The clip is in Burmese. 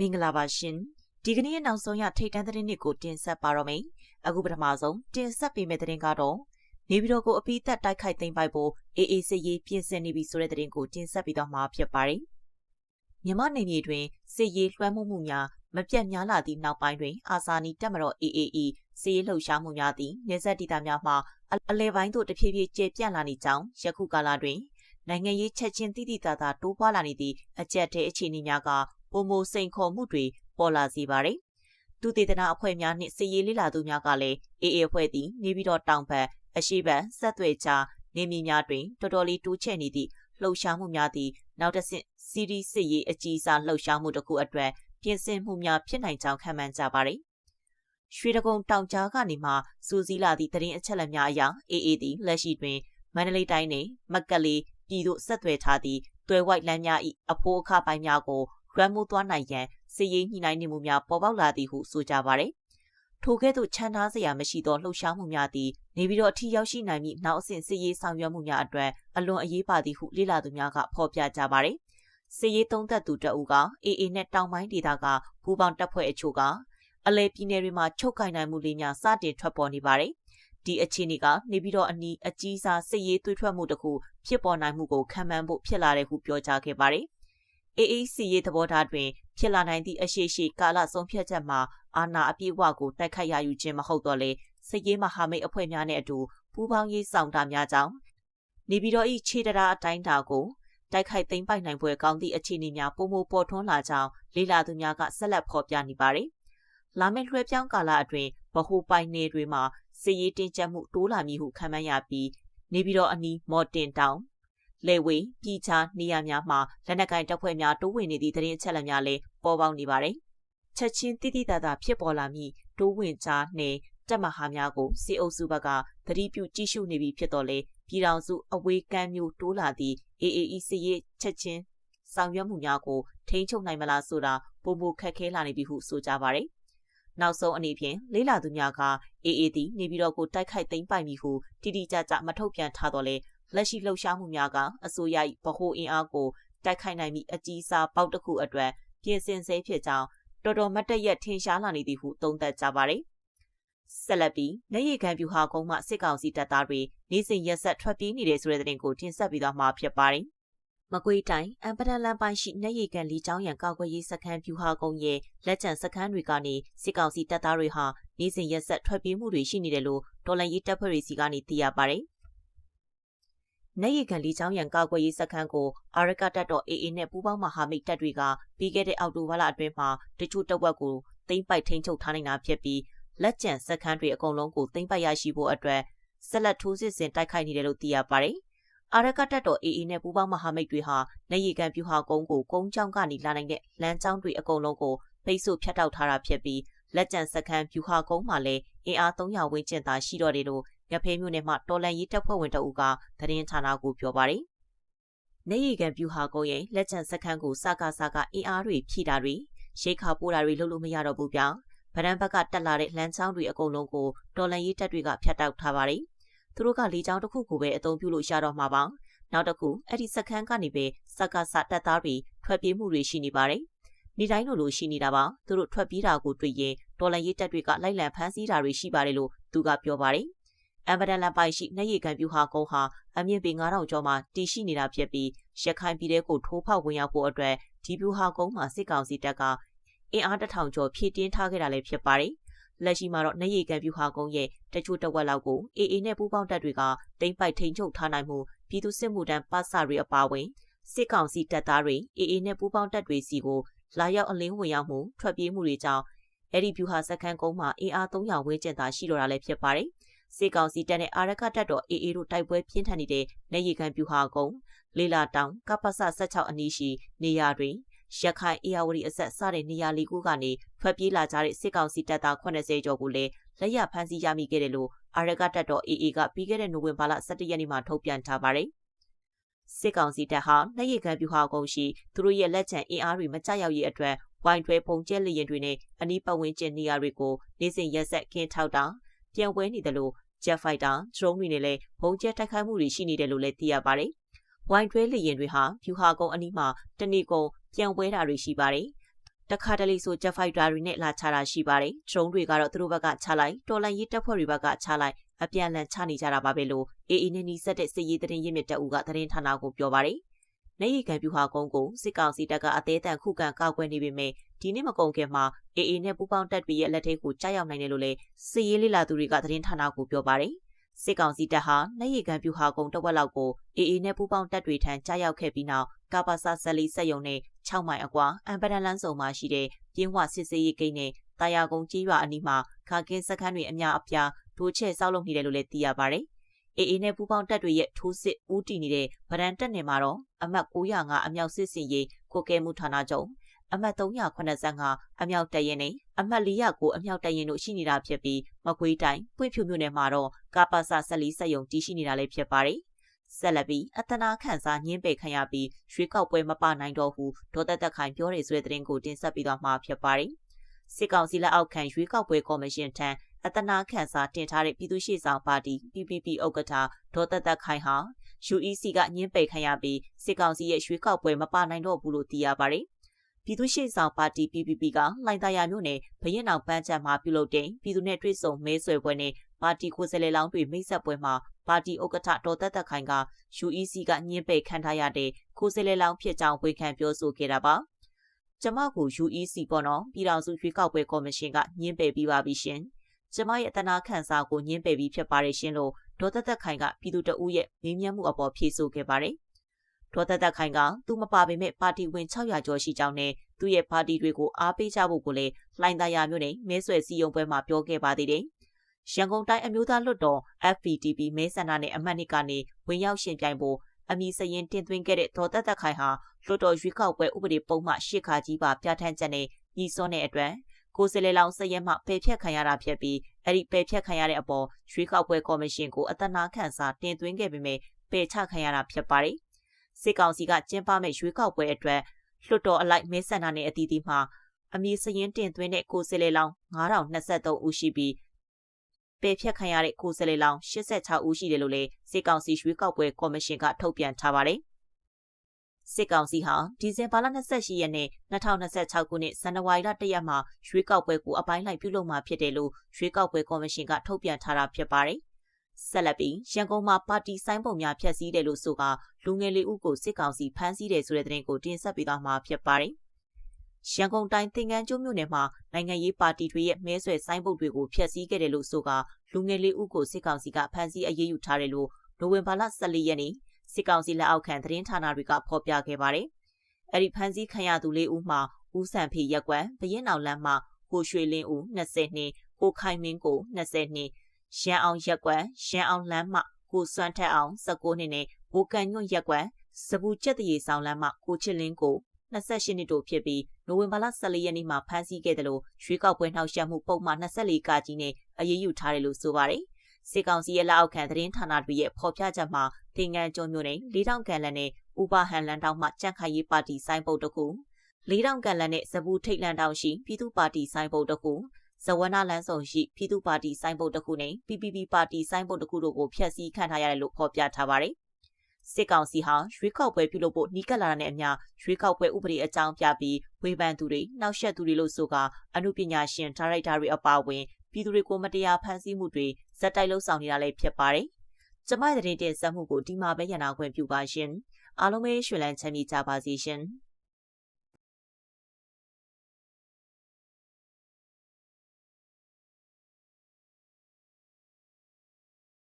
မင်္ဂလာပါရှင်ဒီကနေ့ရဲ့နောက်ဆုံးရထိတ်တန်းသတင်းတွေကိုတင်ဆက်ပါတော့မယ်အခုပထမဆုံးတင်ဆက်ပေးမယ့်သတင်းကတော့နေပြည်တော်ကိုအပိသက်တိုက်ခိုက်သိမ်းပိုက်ဖို့အေးအေးစစ်ရေးပြင်ဆင်နေပြီဆိုတဲ့သတင်းကိုတင်ဆက်ပြီးတော့မှာဖြစ်ပါတယ်မြန်မာနိုင်ငံတွင်စစ်ရေးလွှမ်းမိုးမှုများမပြတ်များလာသည့်နောက်ပိုင်းတွင် အာဇာနည်တပ်မတော် AAE စစ်ရေးလှုပ်ရှားမှုများသည့်နေဆက်ဒေသများမှအလဲပိုင်းသို့တဖြည်းဖြည်းကျပြန့်လာနေကြောင်းယခုကာလတွင်နိုင်ငံရေးချက်ချင်းတိတိတသာတိုးပွားလာနေသည့်အကြက်တဲ့အခြေအနေများက ပုံမိုစိန်ခေါ်မှုတွေပေါ်လာစေပါတယ်။သူတေသနာအဖွဲ့များနှင့်စစ်ရေးလေ့လာသူများကလည်းအေးအေးအဖွဲ့သည်နေပြီးတော့တောင်ဘက်အရှိဘက်ဆက်သွယ်ချနေမြေများတွင်တော်တော်လေးတိုးချဲ့နေသည့်လှုပ်ရှားမှုများသည်နောက်တစ်ဆင့်စီရီစစ်ရေးအကြီးစားလှုပ်ရှားမှုတစ်ခုအတွက်ပြင်ဆင်မှုများဖြစ်နိုင်ကြောင်းခန့်မှန်းကြပါတယ်။ရွှေတကုံတောင်ကြားကနေမှစူးစီးလာသည့်တရင်အချက်လက်များအရအေးအေးသည်လက်ရှိတွင်မန္တလေးတိုင်းနှင့်မက်ကလေးပြည်သို့ဆက်သွယ်ထားသည့်တွဲဝိုက်လမ်းများ၏အဖိုးအခပိုင်းများကို လွှမ်းမိုးသွားနိုင်ရန်စစ်ရေးညှိနှိုင်းနေမှုများပေါ်ပေါက်လာသည်ဟုဆိုကြပါသည်။ထိုကဲ့သို့ချမ်းသာစရာမရှိသောလှုပ်ရှားမှုများသည်နေပြီးတော့အထီးရောက်ရှိနိုင်မည့်နောက်အဆင့်စစ်ရေးဆောင်ရွက်မှုများအတွက်အလွန်အရေးပါသည်ဟုလေ့လာသူများကဖော်ပြကြပါသည်။စစ်ရေးသုံးသက်သူတအူကအေအေနဲ့တောင်ပိုင်းဒေသကပူပေါင်းတပ်ဖွဲ့အချို့ကအလဲပြည်နယ်တွေမှာချုပ်ကင်နိုင်မှုလေးများစတင်ထွက်ပေါ်နေပါတယ်။ဒီအခြေအနေကနေပြီးတော့အနီးအကြီးစားစစ်ရေးသွေးထွက်မှုတစ်ခုဖြစ်ပေါ်နိုင်မှုကိုခံမှန်းဖို့ဖြစ်လာတယ်ဟုပြောကြားခဲ့ပါတယ်။ AAC ရေးသဘောထားတွင်ဖြစ်လာနိုင်သည့်အရှိရှိကာလဆုံးဖြတ်ချက်မှာအာဏာအပြည့်အဝကိုတိုက်ခိုက်ရယူခြင်းမဟုတ်တော့လေစစ်ရေးမဟာမိတ်အဖွဲ့များနဲ့အတူပူးပေါင်းရေးဆောင်တာများကြောင့်နေပြည်တော်၏ခြေတရာအတိုင်းတာကိုတိုက်ခိုက်သိမ်းပိုက်နိုင်ပွဲကောင်းသည့်အခြေအနေများပုံမပေါ်ထွန်းလာကြောင်းလေလာသူများကဆက်လက်ဖော်ပြနေပါတယ်။လာမယ့်လွှဲပြောင်းကာလအတွင်းဗဟိုပိုင်နယ်တွေမှာစစ်ရေးတင်ကြပ်မှုတိုးလာမည်ဟုခန့်မှန်းရပြီးနေပြည်တော်အနီးမော်တင်တောင် လေဝေပြည်ချာနေရာများမှာလက်နက်ကင်တပ်ဖွဲ့များတိုးဝင်နေသည့်သတင်းအချက်အလက်များလည်းပေါ်ပေါက်နေပါတယ်။ချက်ချင်းတိတိတသာဖြစ်ပေါ်လာမည့်တိုးဝင်ချာနှင့်တပ်မဟာများကိုစီအုပ်စုဘက်ကသတိပြုကြည့်ရှုနေပြီဖြစ်တော့လေပြည်တော်စုအဝေးကမ်းမျိုးတိုးလာသည့် AAE စစ်ရေးချက်ချင်းဆောင်ရွက်မှုများကိုထိန်းချုပ်နိုင်မလားဆိုတာပုံမခက်ခဲလာနေပြီဟုဆိုကြပါရယ်။နောက်ဆုံးအနေဖြင့်လေးလာသူများက AA သည်နေပြည်တော်ကိုတိုက်ခိုက်သိမ်းပိုက်မည်ဟုတိတိကျကျမထုတ်ပြန်ထားတော့လေ လက်ရှိလှုပ်ရှားမှုများကအစိုးရ၏ဗဟိုအင်အားကိုတိုက်ခိုက်နိုင်မည့်အကြီးစားပေါက်တစ်ခုအတွက်ပြင်ဆင်ဆဲဖြစ်ကြောင်းတော်တော်မတ်တရက်ထင်ရှားလာနေသည်ဟုသုံးသပ်ကြပါသည်ဆက်လက်ပြီးနေရီခံပြူဟာကုန်းမှစစ်ကောင်စီတပ်သားတွေနေစဉ်ရက်ဆက်ထွက်ပြေးနေတဲ့ဆိုတဲ့တဲ့တင်ကိုတင်ဆက်ပြီးတော့မှာဖြစ်ပါတယ်။မကွေးတိုင်းအံပဒန်လန်ပိုင်းရှိနေရီကန်လီချောင်းရံကောက်ွယ်ရေးစခန်းပြူဟာကုန်းရဲ့လက်ကျန်စခန်းတွေကနေစစ်ကောင်စီတပ်သားတွေဟာနေစဉ်ရက်ဆက်ထွက်ပြေးမှုတွေရှိနေတယ်လို့တော်လန်ရေးတပ်ဖွဲ့တွေစီကနေသိရပါတယ်။ နေရီကန်လီချောင်းရံကာကွယ်ရေးစခန်းကိုအာရကတပ်တော် AA နဲ့ပူးပေါင်းမဟာမိတ်တပ်တွေကပြီးခဲ့တဲ့အောက်တိုဘာလအတွင်းမှာတချို့တပ်ဝက်ကိုသိမ်းပိုက်ထိန်းချုပ်ထားနိုင်တာဖြစ်ပြီးလက်ကျန်စခန်းတွေအကုန်လုံးကိုသိမ်းပိုက်ရရှိဖို့အတွက်ဆက်လက်ထိုးစစ်ဆင်တိုက်ခိုက်နေတယ်လို့သိရပါတယ်။အာရကတပ်တော် AA နဲ့ပူးပေါင်းမဟာမိတ်တွေဟာနေရီကန်ပြူဟာကုန်းကိုကုန်းချောင်းကနေလာနိုင်တဲ့လမ်းကြောင်းတွေအကုန်လုံးကိုဖိတ်ဆို့ဖျက်တောက်ထားတာဖြစ်ပြီးလက်ကျန်စခန်းပြူဟာကုန်းမှာလည်းအင်အား300ဝန်းကျင်သာရှိတော့တယ်လို့ ရဖဲမြို့နယ်မှာတော်လန်ရေးတပ်ဖွဲ့ဝင်တအူကသတင်းဌာနကိုပြောပါတယ်။နေရီကန်ပြူဟာကုန်းရဲ့လက်ကျန်စခန်းကိုစကားစကားအင်အားတွေဖြည့်တာတွေရိတ်ခါပိုးတာတွေလုပ်လို့မရတော့ဘူးဗျာ။ဗရန်ဘက်ကတက်လာတဲ့လမ်းချောင်းတွေအကုန်လုံးကိုတော်လန်ရေးတပ်တွေကဖျက်တောက်ထားပါတယ်။သူတို့ကလေကြောင်းတစ်ခုကိုပဲအသုံးပြုလို့ရတော့မှာပါ။နောက်တစ်ခုအဲ့ဒီစခန်းကနေပဲစကားစတက်သားတွေထွက်ပြေးမှုတွေရှိနေပါတယ်။နေတိုင်းလိုလိုရှိနေတာပါသူတို့ထွက်ပြေးတာကိုတွေ့ရင်တော်လန်ရေးတပ်တွေကလိုက်လံဖမ်းဆီးတာတွေရှိပါတယ်လို့သူကပြောပါတယ် အမ်ဘဒန်လန်ပိုင်ရှိနှက်ရည်ကန်ပြူဟာကုန်းဟာအမြင့်ပေ9000ကျော်မှတည်ရှိနေတာဖြစ်ပြီးရခိုင်ပြည်တဲကိုထိုးဖောက်ဝင်ရောက်ဖို့အတွက်ဒီပြူဟာကုန်းမှာစစ်ကောင်စီတပ်ကအင်အားတထောင်ကျော်ဖြည့်တင်းထားခဲ့တာလည်းဖြစ်ပါတယ်။လက်ရှိမှာတော့နှက်ရည်ကန်ပြူဟာကုန်းရဲ့တချို့တဝက်လောက်ကိုအေအေနဲ့ပူးပေါင်းတပ်တွေကတိမ့်ပိုက်ထိန်ချုပ်ထားနိုင်မှုပြည်သူစစ်မှုထမ်းပတ်စတွေအပါအဝင်စစ်ကောင်စီတပ်သားတွေအေအေနဲ့ပူးပေါင်းတပ်တွေစီကိုလာရောက်အလင်းဝင်ရောက်မှုထွက်ပြေးမှုတွေကြောင့်အဲ့ဒီဗျူဟာစခန်းကုန်းမှာအင်အား300ဝန်းကျင်သာရှိတော့တာလည်းဖြစ်ပါတယ်။ စေကောင်စီတပ်နဲ့အာရခတပ်တော် AA တို့တိုက်ပွဲပြင်းထန်နေတဲ့နေရီကန်ပြူဟာကုန်းလေးလာတောင်ကပ္ပစ16အနီးရှိနေရာတွင်ရခိုင်အေယာဝတီအဆက်စတဲ့နေရာလေးခုကနေထွက်ပြေးလာကြတဲ့စစ်ကောင်စီတပ်သား80ကျော်ကိုလည်းလက်ရဖမ်းဆီးရမိခဲ့တယ်လို့အာရကတပ်တော် AA ကပြီးခဲ့တဲ့နိုဝင်ဘာလ17ရက်နေ့မှာထုတ်ပြန်ထားပါတယ်။စစ်ကောင်စီတပ်ဟာနှရိတ်ခံပြူဟာကုန်းရှိသူတို့ရဲ့လက်ချံအင်အားတွေမကြရောက်ရေးအတွက်ဝိုင်းထွဲပုံကျဲလျင်တွေနဲ့အနီးပတ်ဝန်းကျင်နေရာတွေကိုနေစဉ်ရက်ဆက်ခင်းထောက်တာ ပြန်ပွဲနေတယ်လို့ Jet Fighter drone တွေနဲ့လည်းဘုံကျဲတိုက်ခိုက်မှုတွေရှိနေတယ်လို့လည်းသိရပါတယ်။ဝိုင်တွဲလေယာဉ်တွေဟာဖြူဟာကုန်းအနီးမှာတဏီကုံပြန်ပွဲတာတွေရှိပါတယ်။တခါတလေဆိုဂျက်ဖိုက်တာတွေနဲ့လာချတာရှိပါတယ်။ဒရုန်းတွေကတော့သူတို့ဘက်ကချလိုက်တော်လန်ရေးတပ်ဖွဲ့တွေဘက်ကချလိုက်အပြန်အလှန်ချနေကြတာပါပဲလို့အေအေနဲ့နီးစက်တဲ့စစ်ရေးသတင်းရင်းမြစ်တအူကသတင်းဌာနကိုပြောပါတယ်။နေရီကံပြူဟာကုန်းကိုစစ်ကောင်စီတပ်ကအသေးအံခုခံကောက်ကွယ်နေပေမဲ့ ဒီနေ့မကုန်ခင်မှာအေအေနဲ့ပူပေါင်းတပ်တွေရဲ့လက်ထဲကိုကြားရောက်နိုင်တယ်လို့လည်းစစ်ရေးလေးလာသူတွေကသတင်းဌာနကိုပြောပါတယ်။စစ်ကောင်စီတပ်ဟာနေရီကံပြူဟာကုန်းတဝက်လောက်ကိုအေအေနဲ့ပူပေါင်းတပ်တွေထံကြားရောက်ခဲ့ပြီးနောက်ကာပါဆာဆလီစက်ယုံနဲ့6မိုင်အကွာအမ်ပဒန်လန်းစုံမှာရှိတဲ့ပြင်းဝစစ်စေးရေးဂိတ်နဲ့တာယာကုန်းကြီးရွာအနီးမှာခါကင်းစခန်းတွေအများအပြားဒိုးချဲ့ဆောက်လုပ်နေတယ်လို့လည်းသိရပါတယ်။အေအေနဲ့ပူပေါင်းတပ်တွေရဲ့ထိုးစစ်ဦးတည်နေတဲ့ဗရန်တက်နယ်မှာတော့အမှတ်905အမြောက်စစ်စင်ရေးကိုကဲမှုဌာနချုပ် အမှတ်385အမြောက်တရင်နဲ့အမှတ်409အမြောက်တရင်တို့ရှိနေတာဖြစ်ပြီးမကွေးတိုင်းပွင့်ဖြူမြို့နယ်မှာတော့ကာပါဆာဆက်လီစက်ယုံတည်ရှိနေတာလည်းဖြစ်ပါတယ်ဆက်လက်ပြီးအတနာခန့်စားညင်းပယ်ခံရပြီးရွှေကောက်ပွဲမပနိုင်တော့ဟုဒေါ်သက်သက်ခိုင်ပြောရဆိုတဲ့သတင်းကိုတင်ဆက်ပြီးတော့မှာဖြစ်ပါတယ်။စစ်ကောင်စီလက်အောက်ခံရွှေကောက်ပွဲကော်မရှင်ထံအတနာခန့်စားတင်ထားတဲ့ပြည်သူ့ရှေ့ဆောင်ပါတီ PPP ဥက္ကဋ္ဌဒေါ်သက်သက်ခိုင်ဟာ UEC ကညင်းပယ်ခံရပြီးစစ်ကောင်စီရဲ့ရွှေကောက်ပွဲမပနိုင်တော့ဘူးလို့သိရပါတယ်။ ပြည်သူ့ရှေ့ဆောင်ပါတီ PPP ကလှိုင်သာယာမြို့နယ်ဘရင်အောင်ပန်းချံမှာပြုလုပ်တဲ့ပြည်သူ့နဲ့တွေ့ဆုံမဲဆွယ်ပွဲနဲ့ပါတီကိုယ်စားလှယ်လောင်းတွေမိတ်ဆက်ပွဲမှာပါတီဥက္ကဋ္ဌဒေါ်သက်သက်ခိုင်က UEC ကညှင်းပယ်ခံထားရတဲ့ကိုယ်စားလှယ်လောင်းဖြစ်ကြောင်းဝန်ခံပြောဆိုခဲ့တာပါ။ကျမကို UEC ပေါ့နော်ပြည်တော်စုရွေးကောက်ပွဲကော်မရှင်ကညှင်းပယ်ပြီးပါပြီရှင်။ကျမရဲ့အတနာခန့်စားကိုညှင်းပယ်ပြီးဖြစ်ပါတယ်ရှင်လို့ဒေါ်သက်သက်ခိုင်ကပြည်သူတအုပ်ရဲ့မေးမြန်းမှုအပေါ်ဖြေဆိုခဲ့ပါတယ်။ ဒေါ်သက်သက်ခိုင်ကသူမပါပေမဲ့ပါတီဝင်600ကျော်ရှိကြောင်းနဲ့သူ့ရဲ့ပါတီတွေကိုအားပေးကြဖို့ကိုလည်းလှိုင်သာယာမြို့နယ်မဲဆွယ်စည်းရုံးပွဲမှာပြောခဲ့ပါသေးတယ်။ရန်ကုန်တိုင်းအမျိုးသားလွှတ်တော် FPTP မဲဆန္ဒနယ်အမှတ်နှစ်ကနေဝင်ရောက်ရှင်ပြိုင်ဖို့အမည်စရင်တင်သွင်းခဲ့တဲ့ဒေါ်သက်သက်ခိုင်ဟာလွှတ်တော်ရွေးကောက်ပွဲဥပဒေပုံမှန်ရှစ်ခါကြီးပါပြဋ္ဌာန်းချက်နဲ့ညီစွန်းတဲ့အတွက်ကိုယ်စလဲလောင်စရဲမှပယ်ဖြတ်ခံရတာဖြစ်ပြီးအဲ့ဒီပယ်ဖြတ်ခံရတဲ့အပေါ်ရွေးကောက်ပွဲကော်မရှင်ကိုအတနာခန့်စာတင်သွင်းခဲ့ပေမဲ့ပယ်ချခံရတာဖြစ်ပါတယ် စစ်ကောင်စီကကျင်းပမဲ့ရွေးကောက်ပွဲအတွက်လွှတ်တော်အလိုက်မဲဆန္ဒနယ်အသီးသီးမှာအမည်စရင်တင်သွင်းတဲ့ကိုယ်စလဲလောင်9023ဦးရှိပြီးပယ်ဖျက်ခံရတဲ့ကိုယ်စားလှယ်လောင်း86ဦးရှိတယ်လို့လည်းစစ်ကောင်စီရွေးကောက်ပွဲကော်မရှင်ကထုတ်ပြန်ထားပါတယ်။စစ်ကောင်စီဟာဒီဇင်ဘာလ28ရက်နေ့2026ခုနှစ်ဇန်နဝါရီလ1ရက်မှာရွေးကောက်ပွဲကိုအပိုင်းလိုက်ပြုလုပ်မှာဖြစ်တယ်လို့ရွေးကောက်ပွဲကော်မရှင်ကထုတ်ပြန်ထားတာဖြစ်ပါတယ်။ ဆက်လက်ပြီးရန်ကုန်မှာပါတီဆိုင်ပုံများဖျက်ဆီးတယ်လို့ဆိုကလူငယ်လေးဦးကိုစစ်ကောင်စီဖမ်းဆီးတယ်ဆိုတဲ့သတင်းကိုတင်ဆက်ပေးသွားမှာဖြစ်ပါတယ်။ရန်ကုန်တိုင်းသင်္ကန်းကျွန်းမြို့နယ်မှာနိုင်ငံရေးပါတီတွေရဲ့မဲဆွယ်ဆိုင်းပုတ်တွေကိုဖျက်ဆီးခဲ့တယ်လို့ဆိုကလူငယ်လေးဦးကိုစစ်ကောင်စီကဖမ်းဆီးအရေးယူထားတယ်လို့နိုဝင်ဘာလ14ရက်နေ့စစ်ကောင်စီလက်အောက်ခံသတင်းဌာနတွေကဖော်ပြခဲ့ပါတယ်။အဲ့ဒီဖမ်းဆီးခံရသူလေးဦးမှာဦးစံဖေရက်ကွယ်ဘရင်အောင်လမ်းမှာကိုရွှေလင်းဦး20နှစ်ကိုခိုင်မင်းကို20နှစ် ရန်အောင်ရက်ကွယ်ရန်အောင်လမ်းမှကိုစွမ်းထက်အောင်19နှစ်နဲ့ဘိုကန်ညွန့်ရက်ကွယ်စပူချက်တရေဆောင်လမ်းမှကိုချစ်လင်းကို28နှစ်တို့ဖြစ်ပြီးနိုဝင်ဘာလ14ရက်နေ့မှာဖမ်းဆီးခဲ့တယ်လို့ရွေးကောက်ပွဲနှောက်ယှက်မှုပုံမှန်24ကကြီးနဲ့အရေးယူထားတယ်လို့ဆိုပါတယ်။စစ်ကောင်စီရဲ့လက်အောက်ခံသတင်းဌာနတွေရဲ့ဖော်ပြချက်မှာသင်္ကန်းကျွန်းမြို့နယ်၄တောင်ကန်လန်နဲ့ဥပဟန်လန်တောင်မှကြန့်ခိုင်ရေးပါတီဆိုင်ပုတ်တစ်ခု၄တောင်ကန်လန်နဲ့ဇပူထိတ်လန်တောင်ရှိပြည်သူ့ပါတီဆိုင်ပုတ်တစ်ခု ဇဝနာလန်းဆောင်ရှိပြည်သူ့ပါတီဆိုင်ပုတ်တစ်ခုနဲ့ PPP ပါတီဆိုင်ပုတ်တစ်ခုတို့ကိုဖျက်ဆီးခံထားရတယ်လို့ဖော်ပြထားပါတယ်။စစ်ကောင်စီဟာရွေးကောက်ပွဲပြုလုပ်ဖို့နှီးကပ်လာတာနဲ့အမျှရွေးကောက်ပွဲဥပဒေအကြောင်းပြပြီးဝေဖန်သူတွေနှောက်ယှက်သူတွေလို့ဆိုကအမှုပညာရှင်ဒါရိုက်တာတွေအပါအဝင်ပြည်သူတွေကိုမတရားဖမ်းဆီးမှုတွေဇက်တိုက်လှုပ်ဆောင်နေတာလည်းဖြစ်ပါတယ်။ကျမရဲ့တဲ့တင်ဆက်မှုကိုဒီမှာပဲရန်နာခွင့်ပြုပါရှင်။အားလုံးပဲရွှေလန်းချမ်းမြေကြပါစေရှင်။